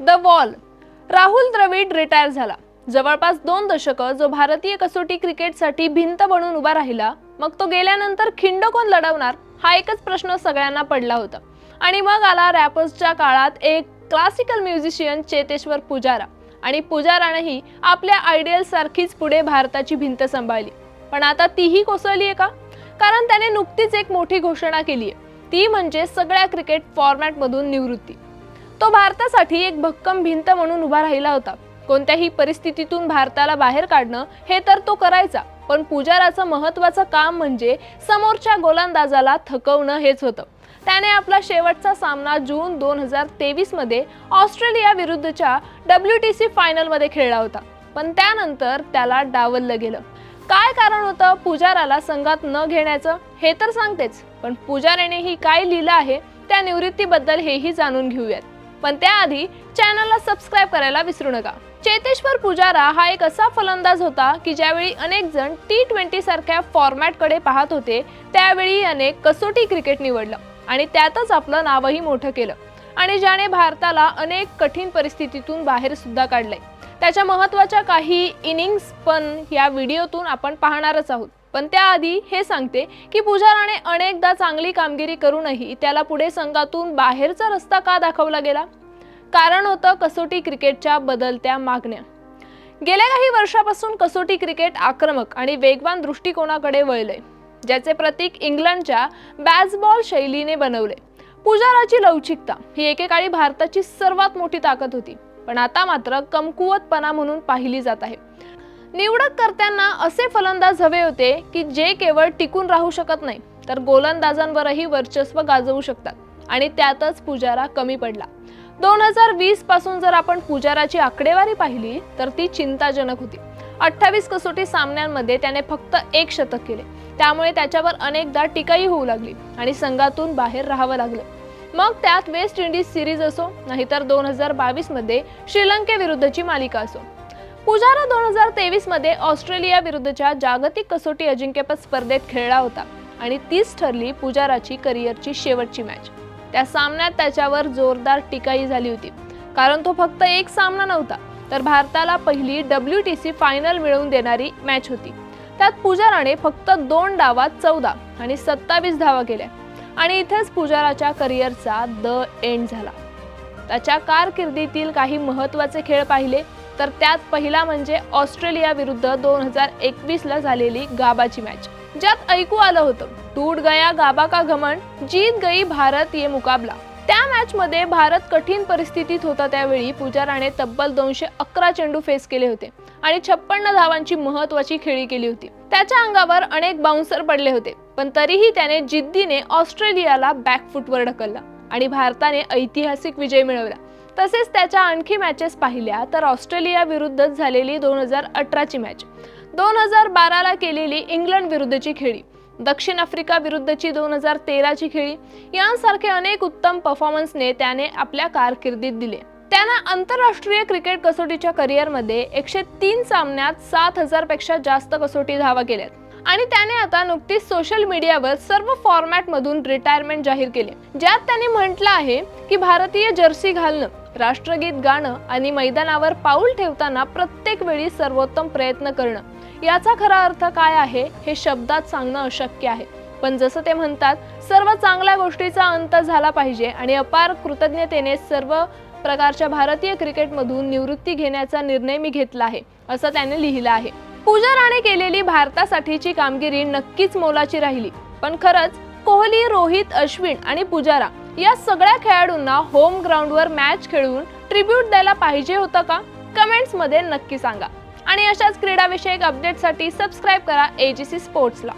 The wall Rahul Dravid retire झाला. जवळपास दोन दशकं जो भारतीय कसोटी क्रिकेटसाठी भिंत बनून उभा राहिला मग तो गेल्यानंतर खिंड कोण लढवणार हा एकच प्रश्न सगळ्यांना पडला होता. आणि मग आला रॅपर्सच्या काळात एक क्लासिकल म्युझिशियन चेतेश्वर पुजारा. आणि पुजारानंही आपल्या आयडियल सारखीच पुढे भारताची भिंत सांभाळली. पण आता तीही कोसळली आहे का? कारण त्याने नुकतीच एक मोठी घोषणा केली आहे ती म्हणजे सगळ्या क्रिकेट फॉर्मॅटमधून निवृत्ती. तो भारतासाठी एक भक्कम भिंत म्हणून उभा राहिला होता. कोणत्याही परिस्थितीतून भारताला बाहेर काढणं हे तर तो करायचा पण पुजाराचं महत्वाचं काम म्हणजे समोरच्या गोलंदाजाला थकवणं हेच होतं. त्याने आपला शेवटचा सामना जून दोन हजार तेवीसमध्ये ऑस्ट्रेलिया विरुद्धच्या डब्ल्यू टी सी फायनलमध्ये खेळला होता पण त्यानंतर त्याला डावललं गेलं. काय कारण होतं पुजाराला संघात न घेण्याचं? हे तर सांगतेच पण पुजारेनेही काय लिहिलं आहे त्या निवृत्तीबद्दल हेही जाणून घेऊयात. पण त्याआधी चॅनलला सबस्क्राईब करायला विसरू नका. चेतेश्वर पुजारा हा एक असा फलंदाज होता की ज्यावेळी अनेक जण टी ट्वेंटी सारख्या फॉर्मॅटकडे पाहत होते त्यावेळी अनेक कसोटी क्रिकेट निवडलं आणि त्यातच आपलं नावही मोठं केलं. आणि ज्याने भारताला अनेक कठीण परिस्थितीतून बाहेर सुद्धा काढलंय. त्याच्या महत्त्वाच्या काही इनिंग्स पण या व्हिडिओतून आपण पाहणारच आहोत. पण त्याआधी हे सांगते की पुजाराने अनेकदा चांगली कामगिरी करूनही त्याला पुढे संघातून बाहेरचा रस्ता का दाखवला गेला? कारण होतं कसोटी क्रिकेटच्या बदलत्या मागण्या. गेल्या काही वर्षापासून कसोटी क्रिकेट आक्रमक आणि वेगवान दृष्टिकोनाकडे वळले ज्याचे प्रतीक इंग्लंडच्या बॅसबॉल शैलीने बनवले. पुजाराची लवचिकता ही एकेकाळी भारताची सर्वात मोठी ताकद होती पण आता मात्र कमकुवतपणा म्हणून पाहिली जात आहे. निवडक करत्यांना असे फलंदाज हवे होते की जे केवळ टिकून राहू शकत नाही तर गोलंदाजांवरही वर्चस्व गाजवू शकतात आणि त्यातच पुजारा कमी पडला. दोन हजार वीसपासून जर आपण पुजाराची आकडेवारी पाहिली तर ती चिंताजनक होती. अठ्ठावीस कसोटी सामन्यांमध्ये त्याने फक्त एक शतक केले. त्यामुळे त्याच्यावर अनेकदा टीकाही होऊ लागली आणि संघातून बाहेर राहावं लागलं. मग त्यात वेस्ट इंडिज सिरीज असो नाहीतर दोन हजार बावीसमध्ये श्रीलंकेविरुद्धची मालिका असो. पुजारा दोन हजार तेवीसमध्ये ऑस्ट्रेलिया विरुद्धच्या जागतिक कसोटी अजिंक्यपद स्पर्धेत खेळला होता आणि तीच ठरली पुजाराची करिअरची शेवटची मॅच. त्या सामन्यात त्याच्यावर जोरदार टीकाही झाली होती. कारण तो फक्त एक सामना नव्हता तर भारताला पहिली डब्ल्यू टी सी फायनल मिळवून देणारी मॅच होती. त्यात पुजाराने फक्त दोन डावात चौदा आणि सत्तावीस धावा केल्या आणि इथेच पुजाराच्या करिअरचा द एंड झाला. त्याच्या कारकिर्दीतील काही महत्त्वाचे खेळ पाहिले तर त्यात पहिला म्हणजे ऑस्ट्रेलिया विरुद्ध दोन हजार एकवीसला झालेली गाबाची मॅच. ज्यात ऐकू आलं होतं टूट गया गाबा का घमंड जीत गई भारत ये मुकाबला. त्या मॅच मध्ये भारत कठीण परिस्थितीत होता त्यावेळी. पुजाराने तब्बल दोनशे अकरा चेंडू फेस केले होते आणि छप्पन्न धावांची महत्वाची खेळी केली होती. त्याच्या अंगावर अनेक बाउन्सर पडले होते पण तरीही त्याने जिद्दीने ऑस्ट्रेलियाला बॅकफुटवर ढकलला आणि भारताने ऐतिहासिक विजय मिळवला. तसेच त्याच्या आणखी मॅचेस पाहिल्या तर ऑस्ट्रेलिया विरुद्धच झालेली दोन हजार अठराची मॅच दोन हजार बाराला केलेली इंग्लंड विरुद्धची खेळी. दक्षिण आफ्रिका विरुद्धची दोन हजार तेराची खेळी. यांसारखे अनेक उत्तम परफॉर्मन्सने त्याने आपल्या कारकिर्दीत दिले. त्यानं आंतरराष्ट्रीय क्रिकेट कसोटीच्या करिअरमध्ये एकशे तीन सामन्यात सात हजारपेक्षा जास्त कसोटी धावा केल्यात. आणि त्याने आता नुकतीच सोशल मीडियावर सर्व फॉर्मॅटमधून रिटायरमेंट जाहीर केले. ज्यात त्याने म्हटलं आहे की भारतीय जर्सी घालणं राष्ट्रगीत गाणं आणि मैदानावर पाऊल ठेवताना प्रत्येक वेळी सर्वोत्तम प्रयत्न करणं. याचा खरा अर्थ काय आहे हे शब्दात सांगणं अशक्य आहे. पण जसं ते म्हणतात सर्व चांगल्या गोष्टीचा अंत झाला पाहिजे आणि अपार कृतज्ञतेने सर्व प्रकारच्या भारतीय क्रिकेटमधून निवृत्ती घेण्याचा निर्णय मी घेतला आहे असं त्याने लिहिलं आहे. पुजाराने केलेली भारतासाठीची कामगिरी नक्कीच मोलाची राहिली. पण खरंच कोहली रोहित अश्विन आणि पुजारा या सगळ्या खेळाडूंना होम ग्राउंडवर मॅच खेळून ट्रिब्यूट द्यायला पाहिजे होतं का? कमेंट्समध्ये नक्की सांगा. आणि अशाच क्रीडाविषयक अपडेटसाठी सबस्क्राईब करा एजीसी स्पोर्ट्सला